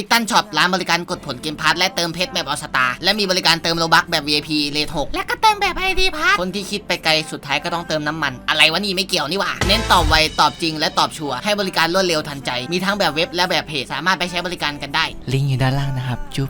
คิดตันช็อปร้านบริการกดผลเกมพาร์ทและเติมเพชรแบบออสตาและมีบริการเติมโลบักแบบ VIP เลท6และก็เติมแบบไอดีพาร์ทคนที่คิดไปไกลสุดท้ายก็ต้องเติมน้ำมัน อะไรวะนี่ไม่เกี่ยวนี่หว่า เน้นตอบไวตอบจริงและตอบชัวร์ให้บริการรวดเร็วทันใจ มีทั้งแบบเว็บและแบบเพจสามารถไปใช้บริการกันได้ ลิงก์อยู่ด้านล่างนะครับ จุ๊บ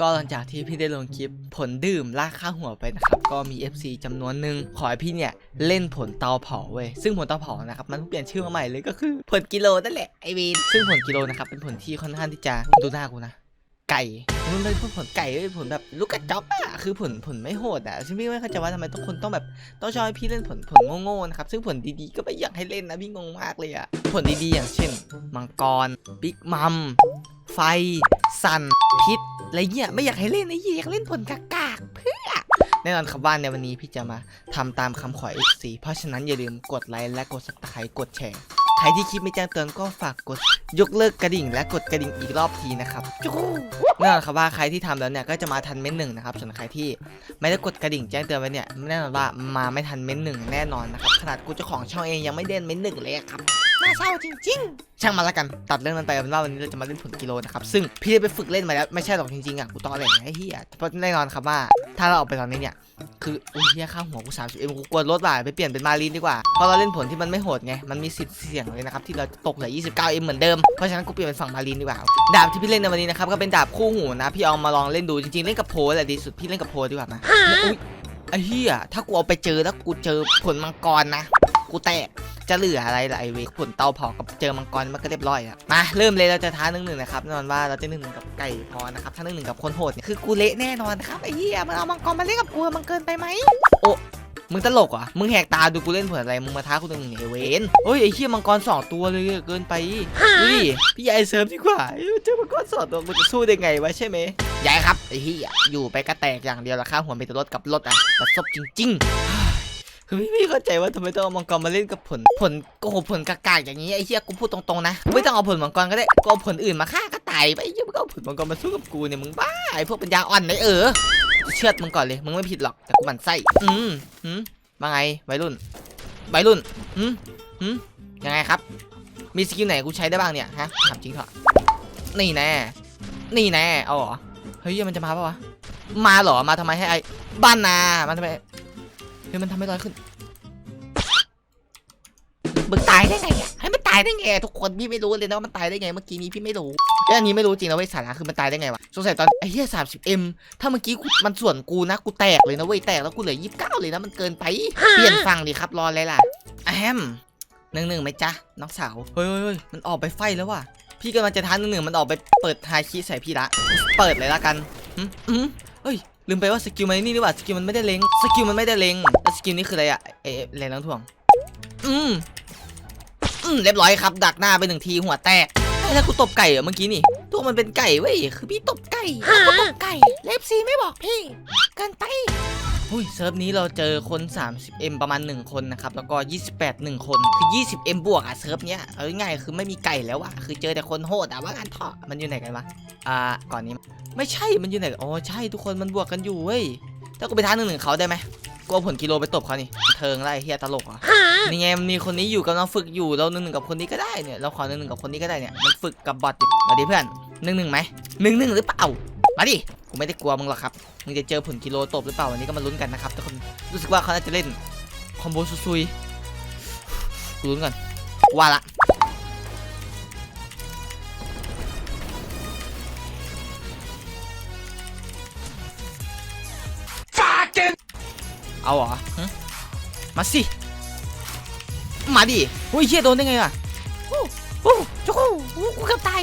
ก็หลังจากที่พี่ได้ลงคลิปผลดื่มลากค่าหัวไปนะครับ ก็มี FC จำนวนหนึ่งขอให้พี่เนี่ยเล่นผลเตาเผาเว้ยซึ่งผลเตาเผานะครับมันเปลี่ยนชื่อมาใหม่เลยก็คือผลกิโลนั่นแหละไอวีนซึ่งผลกิโลนะครับเป็นผลที่ค่อนข้างที่จะดูหน้ากูนะไก่มันเป็นผลไก่เว้ยผลแบบลูกกระจอกอะคือผลผลไม่โหดอะซึ่งพี่ไม่เข้าใจว่าทำไมต้องคนต้องแบบต้องชอบให้พี่เล่นผลผลโง่ๆนะครับซึ่งผลดีๆก็ไม่อยากให้เล่นนะพี่งงมากเลยอะผลดีๆอย่างเช่น มังกรบิ๊กมัมไฟ สันพิษอะไรเงี้ยไม่อยากให้เล่นไอ้เหี้ยอยากเล่นผลกากากๆเพื่อ แน่นอนครับว่าในวันนี้พี่จะมาทำตามคำขอ FC เพราะฉะนั้นอย่าลืมกดไลค์และกด subscribe กดแชร์ ใครที่คลิปไม่แจ้งเตือนก็ฝากกดยกเลิกกระดิ่ง และกดกระดิ่งอีกรอบทีนะครับจู๊แน่นอนครับว่าใครที่ทำแล้วเนี่ยก็จะมาทันเม้นหนึ่งนะครับส่วนใครที่ไม่ได้กดกระดิ่งแจ้งเตือนไว้เนี่ยแน่นอนว่ามาไม่ทันเม้นหนึ่งแน่นอนนะครับขนาดกูเจ้าของช่องเองยังไม่เด่นเม้นหนึ่งเลยอะครับ น่าเศร้าจริง ๆ ช่างมาแล้วกันตัดเรื่องนั้นไปเอาเป็นว่าวันนี้เราจะมาเล่นผลกิโลนะครับซึ่งพี่ได้ไปฝึกเล่นมาแล้วไม่ใช่หรอกจริงๆอะกูตอแหลไอ้เหี้ยเพราะแน่นอนครับว่าถ้าเราออกไปตอนนี้เนี่ยคืออุ้ยเหี้ยข้างหัวกูสามสิบเอ็มกูกลัวรถว่ะไปเปลี่ยนเป็นมารีนดีกว่าเพราะเราเล่นผลที่มันไม่โหดไงมันมีสิทธิ์เสี่ยงเลยนะครับที่เราจะตกเหลือ29เอ็มเหมือนเดิมเพราะฉะนั้นกูเปลี่ยนเป็นฝั่งมารีนดีกว่าดาบที่พี่เล่นในวันนี้นะครับก็เป็นดาบคู่หูนะพี่เอามาลองเล่นดูจริงๆเล่นกับโพลแหละดีสุดพี่เล่นกับโพลดีกว่านะอุ๊ยไอ้เหี้ยถ้ากูเอาไปเจอแล้วกูเจอผลมังกรนะ กูแตก จะเหลืออะไรล่ะไอเวกผลเตาเผากับเจอมังกรมันก็เรียบร้อยอะมาเริ่มเลยเราจะท้าหนึ่งหนึ่งนะครับแน่นอนว่าเราจะหนึ่งหนึ่งกับไก่พอนะครับถ้าหนึ่งหนึ่งกับคนโหดเนี่ยคือกูเละแน่นอนครับไอ้เหี้ยมันเอามังกรมาเล่นกับกูมันเกินไปไหมโอ้มึงตลกอะมึงแหกตาดูกูเล่นเผื่ออะไร มึงมาท้ากูหนึ่งหนึ่งไอเวนเฮ้ยไอ้เหี้ยมังกรสองตัวเลยเกินไปดูดิพี่ใหญ่เสริมดีกว่าเจอมังกรสองตัวกูจะสู้ได้ไงวะใช่ไหมใหญ่ครับไอ้เหี้ยอยู่ไปก็แตกอย่างเดียวละค่าหัวไปแต่รถกับรถอะประสบจริง ๆ คือพี่ไม่เข้าใจว่าทำไมต้องเอามังกรมาเล่นกับผลผลโกหกผลกากๆอย่างนี้ไอ้เหี้ยกูพูดตรงๆนะไม่ต้องเอาผลมังกรก็ได้กูเอาผลอื่นมาฆ่าก็ตายไปไอ้เหี้ยมึงเอาผลมังกรมาสู้กับกูเนี่ยมึงบ้าไอ้พวกปัญญาอ่อนไหนเออเชือดมึงก่อนเลยมึงไม่ผิดหรอกแต่กูหมั่นไส้อืมหืมว่าไงวัยรุ่นวัยรุ่นหืมหืมยังไงครับ มีสกิลไหนกูใช้ได้บ้างเนี่ยฮะถามจริงเถอะนี่แน่นี่แน่เอาเหรอเฮ้ยมันจะมาปะวะมาเหรอมาทำไมให้ไอ้บ้านนามาทำไม เฮ้ยมันทำให้ลอยขึ้นมึงตายได้ไงอะให้มันตายได้ไงทุกคนพี่ไม่รู้เลยนะว่ามันตายได้ไงเมื่อกี้นี้พี่ไม่รู้เรื่องนี้ไม่รู้จริงนะเว้ยสาระคือมันตายได้ไงวะสงสัยตอนไอ้เหี้ยสามสิบเอ็มถ้าเมื่อกี้กูมันส่วนกูนะกูแตกเลยนะเว้ยแตกแล้วกูเหลือยี่สิบเก้าเลยนะมันเกินไปเปลี่ยนฝั่งดิครับรออะไรล่ะอะแฮมหนึ่งหนึ่งไหมจ๊ะน้องสาวเฮ้ยเฮ้ยเฮ้ยมันออกไปไฟแล้วว่ะพี่กำลังจะท้าหนึ่งหนึ่งมันออกไปเปิดไฮคีใส่พี่ละ เปิดเลยละกันอืมอืมเฮ้ย ลืมไปว่าสกิลมันนี่นี่หว่าสกิลมันไม่ได้เล็งสกิลมันไม่ได้เล็งแล้วสกิลนี้คืออะไรอะเอ๊ะแรงน้ำถ่วง อืมอืมเรียบร้อยครับ ดักหน้าไปหนึ่งทีหัวแตกไอ้แล้วกูตบไก่เหรอเมื่อกี้นี่ ตัวมันเป็นไก่เว้ยคือพี่ตบไก่กูตบไก่เล็บซีไม่บอกพี่ เกินไป อุ้ยเซิร์ฟนี้เราเจอคน 30M ประมาณ 1 คนนะครับ แล้วก็ 28 1 คน คือ 20M บวกอะเซิร์ฟเนี้ย เอาง่ายคือไม่มีไก่แล้วอะคือเจอแต่คนโหดอะว่ากันเถอะมันอยู่ไหนกันวะ อ่า ก่อนนี้ ไม่ใช่ มันอยู่ไหน อ๋อ ใช่ ทุกคนมันบวกกันอยู่เว้ย ถ้ากูไปท้าหนึ่งหนึ่งเขาได้ไหมกูเอาผลกิโลไปตบเขานี่เทิงไรเฮียตลกอะนี่ไงมันมีคนนี้อยู่กำลังฝึกอยู่ เราหนึ่งหนึ่งกับคนนี้ก็ได้เนี่ย เราขอหนึ่งหนึ่งกับคนนี้ก็ได้เนี่ย มันฝึกกับบอทมาดิเพื่อนหนึ่งหนึ่งไหมหนึ่งหนึ่งหรือเปล่า มาดิ กูไม่ได้กลัวมึงหรอกครับ มึงจะเจอผลกิโลตบหรือเปล่าวันนี้ก็มาลุ้นกันนะครับทุกคน รู้สึกว่าเขาน่าจะเล่นคอมโบซุยๆกูลุ้นก่อน ว่าละ เอาเหรอหึมาสิ มาดิโอ้ยเฮียโดนได้ไงวะโอ้โอ้จุกโอ้โอ้กูเกือบตาย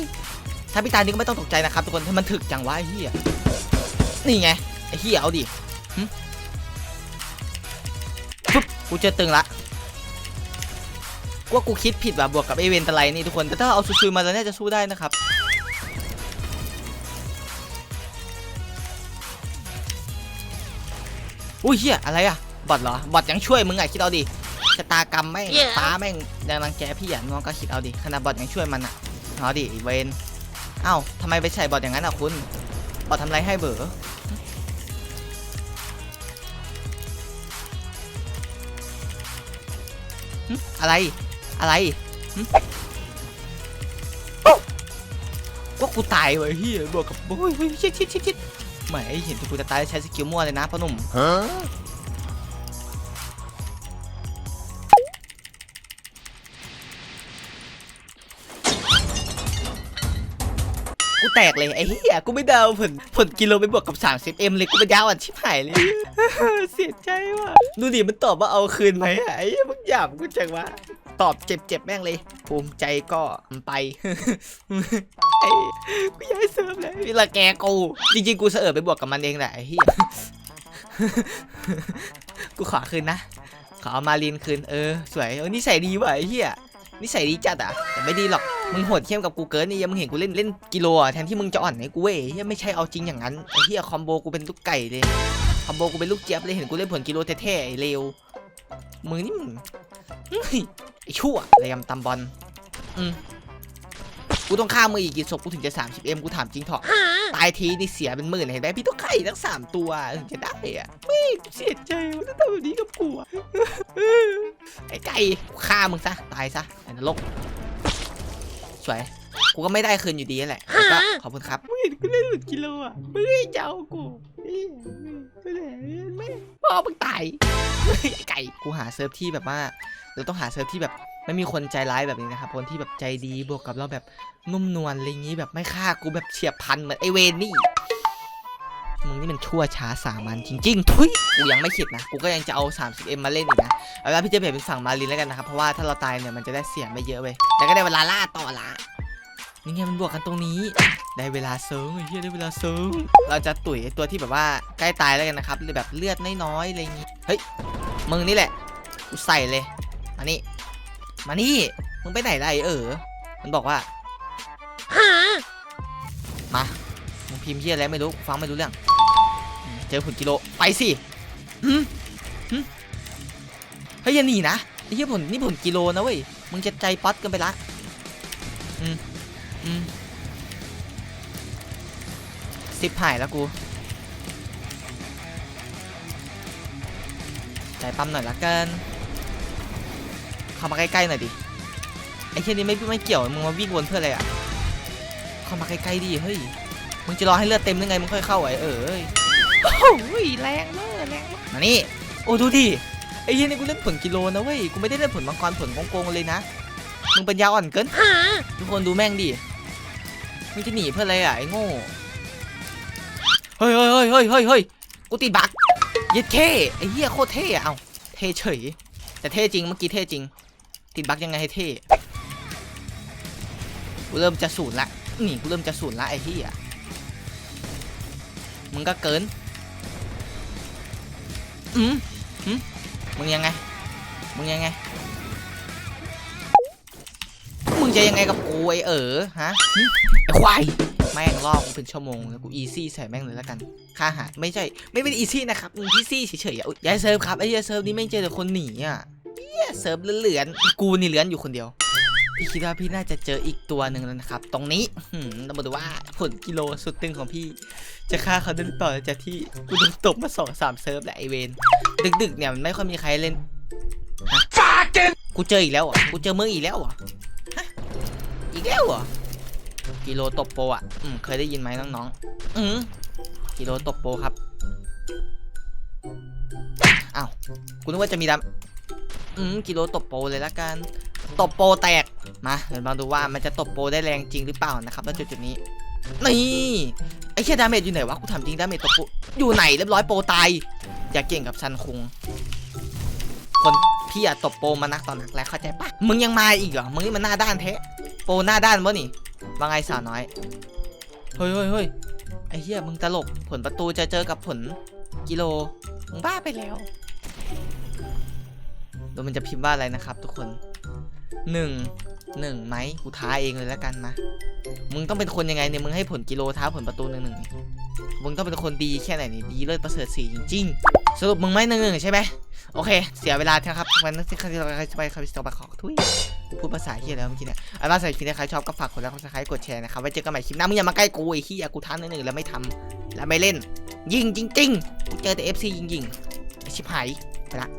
ถ้าพี่ตายนี่ก็ไม่ต้องตกใจนะครับทุกคนถ้ามันถึกจังวะไอ้เฮีย นี่ไง ไอ้เฮียเอาดิหึปุ๊บกูเจอตึงละว่ากูคิดผิดว่ะบวกกับไอเวนตะไลนี่ทุกคน แต่ถ้าเอาซูๆมาแล้วเนี่ยจะสู้ได้นะครับ อุ้ยเฮียอะไรอะบอทเหรอบอทยังช่วยมึงอะคิดเอาดิชะตากรรมแม่ง Yeah. ฟ้าแม่งแรงรังแกพี่อะน้องก็คิดเอาดิขนาดบอทยังช่วยมันอะเอาดิไอ้เวนเอ้าทำไมไปใส่บอทอย่างนั้นอะคุณบอททำอะไรให้เบอหึ อะไร อะไรหึว่ากูกูตายเว้ยเฮียบวกกับโอ้ยเฮ้ยชิดชิดชิดชิดไม่เห็นที่กูจะตายใช้สกิลมั่วเลยนะพ่อหนุ่ม แตกเลยไอ้เหี้ยกูไม่เดาผลผลกิโลไปบวกกับ 30M เลยกูเป็นยาวอะชิบหายเลยเสียใจว่ะดูดิมันตอบว่าเอาคืนไหมไอ้เฮียมึงหยาบกูจังวะตอบเจ็บๆแม่งเลย ภูมิใจก็ไปไอ้กูย้ายเสริมเลยนี่ละแกกูจริงๆกูเสอไปบวกกับมันเองแหละไอ้เหี้ยกูขอคืนนะ ขอมาลีนคืนเออ สวยเออนิสัยดีว่ะไอ้เหี้ยนิสัยดีจัดอะแต่ไม่ดีหรอก มึงโหดเข้มกับกูเกินนี่ยังมึงเห็นกูเล่นเล่นกิโลอะแทนที่มึงจะอ่อนให้กูเว้ยเหี้ยไม่ใช่เอาจริงอย่างนั้นไอ้เหี้ยคอมโบกูเป็นลูกไก่เลยคอมโบกูเป็นลูกเจี๊ยบเลยเห็นกูเล่นผลกิโลเท่ๆไอ้เลวมึงนี่มึงไอ้ชั่วระยำตำบอลอืมกูต้องฆ่ามืออีกกี่ศพกูถึงจะ 30M กูถามจริงเถอะตายทีนี่เสียเป็นหมื่นเห็นไหมพี่ต้องไข่ทั้งสามตัวถึงจะได้อะไม่เสียใจว่าต้องทำแบบนี้กับกูไอ้ไก่ฆ่ามึงซะตายซะไอ้นรก สวย กูก็ไม่ได้คืนอยู่ดีแหละแต่ก็ขอบคุณครับมึงเห็นกูเล่นหลุดกิโลอะมึงไม่เจ้ากูไม่ได้ไม่พ่อมึงตายไอ้ไก่กูหาเซิร์ฟที่แบบว่าเราต้องหาเซิร์ฟที่แบบไม่มีคนใจร้ายแบบนี้นะครับคนที่แบบใจดีบวกกับเราแบบนุ่มนวลอะไรอย่างนี้แบบไม่ฆ่ากูแบบเฉียบพลันเหมือนไอเวนนี่ มึงนี่มันชั่วช้าสามัญจริง ๆ ทุยกูยังไม่คิดนะ กูก็ยังจะเอา 30M มาเล่นอีกนะเอาละพี่จะเปลี่ยนเป็นฝั่งมารินแล้วกันนะครับ เพราะว่าถ้าเราตายเนี่ยมันจะได้เสียไม่เยอะเว้ยแล้วก็ได้เวลาล่าต่อละนี่ไงมันบวกกันตรงนี้ ได้เวลาเซิร์ฟไอ้เฮียได้เวลาเซิร์ฟเราจะตุ๋ยไอ้ตัวที่แบบว่าใกล้ตายแล้วกันนะครับหรือแบบเลือดน้อยๆอะไรอย่างงี้ เฮ้ย มึงนี่แหละ กูใส่เลย มานี่ มานี่ มึงไปไหนล่ะไอ้เออ มันบอกว่ามา มึงพิมพ์เฮียอะไรไม่รู้ฟังไม่รู้เรื่อง เจอผลกิโลไปสิหืมหืมเฮ้ยอย่าหนีนะไอ้เหี้ยผลนี่ผลกิโลนะเว้ยมึงจะใจป๊อตกันไปละอืมอืมสิบหายแล้วกูใจปั๊มหน่อยละกันเข้ามาใกล้ๆหน่อยดิไอ้เชี่ยนี่ไม่ไม่เกี่ยวมึงมาวิ่งวนเพื่ออะไรอะเข้ามาใกล้ๆดิเฮ้ย มึงจะรอให้เลือดเต็มยังไงมึงค่อยเข้าไอ้เออเอ้ยโอ้ยแรงมากแรงมากมานี่โอ้ดูดิไอ้เหี้ยนี่กูเล่นผลกิโลนะเว้ยกูไม่ได้เล่นผลมังกรผลโกงๆเลยนะมึงปัญญาอ่อนเกินทุกคนดูแม่งดิมึงจะหนีเพื่ออะไรอะไอ้โง่เฮ้ยเฮ้ยเฮ้ยเฮ้ยเฮ้ยเฮ้ยกูติดบักเย็ดเท่ไอ้เหี้ยโคตรเท่อะเอ้าเท่เฉยแต่เท่จริงเมื่อกี้เท่จริง ติดบักยังไงให้เท่กูเริ่มจะสูญละนี่กูเริ่มจะสูญละไอ้เหี้ย มึงก็เกิน อืมอืมมึงยังไง มึงยังไง มึงจะยังไงกับกูไอเออฮะไอควายแม่งล่อกูเป็นชั่วโมงแล้วกูอีซี่ใส่แม่งเลยแล้วกันค่าหาไม่ใช่ ไม่เป็นอีซี่นะครับมึงพี่ซี่เฉยๆอะอุ๊ยย้ายเซิร์ฟครับไอ้เหี้ยเซิร์ฟนี้ไม่เจอแต่คนหนีอะเหี้ยเซิร์ฟเหลือนๆกูนี่เหลือนอยู่คนเดียว พี่คิดว่าพี่น่าจะเจออีกตัวหนึ่งแล้วนะครับ ตรงนี้หืมเรามาดูว่าผลกิโลสุดตึงของพี่ จะฆ่าเขาได้หรือเปล่าจากที่กูโดนตบมาสองสามเซิร์ฟแหละไอเวนดึกๆเนี่ยมันไม่ค่อยมีใครเล่นฮะกูเจออีกแล้วอะกูเจอมึงอีกแล้วอะอีกแล้วเหรอกิโลตบโปอะอืมเคยได้ยินไหมน้องๆอืมกิโลตบโปครับอ้าวกูนึกว่าจะมีดำอืมกิโลตบโปเลยละกันตบโปแตก มาเดี๋ยวมาดูว่ามันจะตบโปได้แรงจริงหรือเปล่านะครับณจุดจุดนี้นี่ไอ้เชี่ยดาเมจอยู่ไหนวะกูถามจริงดาเมจตบโปอยู่ไหนเรียบร้อยโปตายอย่าเก่งกับซันคุงคนพี่อะตบโปมานักตอนนักแล้วเข้าใจปะมึงยังมาอีกเหรอมึงนี่มันหน้าด้านแท้โปหน้าด้านวะนี่ว่าไงสาวน้อยเฮ้ยเฮ้ยเฮ้ยไอ้เหี้ยมึงตลกผลประตูจะเจอกับผลกิโลมึงบ้าไปแล้วดูมันจะพิมพ์ว่าอะไรนะครับทุกคนหนึ่ง หนึ่งไหมกูท้าเองเลยแล้วกันมา มึงต้องเป็นคนยังไงเนี่ยมึงให้ผลกิโลท้าผลประตูหนึ่งหนึ่งนี่มึงต้องเป็นคนดีแค่ไหนนี่ดีเลิศประเสริฐสีจริงๆสรุปมึงไม่หนึ่งหนึ่งใช่ไหมโอเค เสียเวลานะครับวันนั้นที่เราไปคาบิสโตบขอทุยพูดภาษาเฮียแล้วเมื่อกี้เนี่ยอันว่าใส่คลิปนี้ใครชอบก็ฝากกดไลค์กดซับสไครต์กดแชร์นะครับไว้เจอกันใหม่คลิปหน้ามึงอย่ามาใกล้กูไอ้เฮียกูท้าหนึ่งหนึ่งแล้วไม่ทำแล้วไม่เล่น ยิงจริงๆกูเจอแต่ FC ยิงยิงๆไอชิบหายไปละ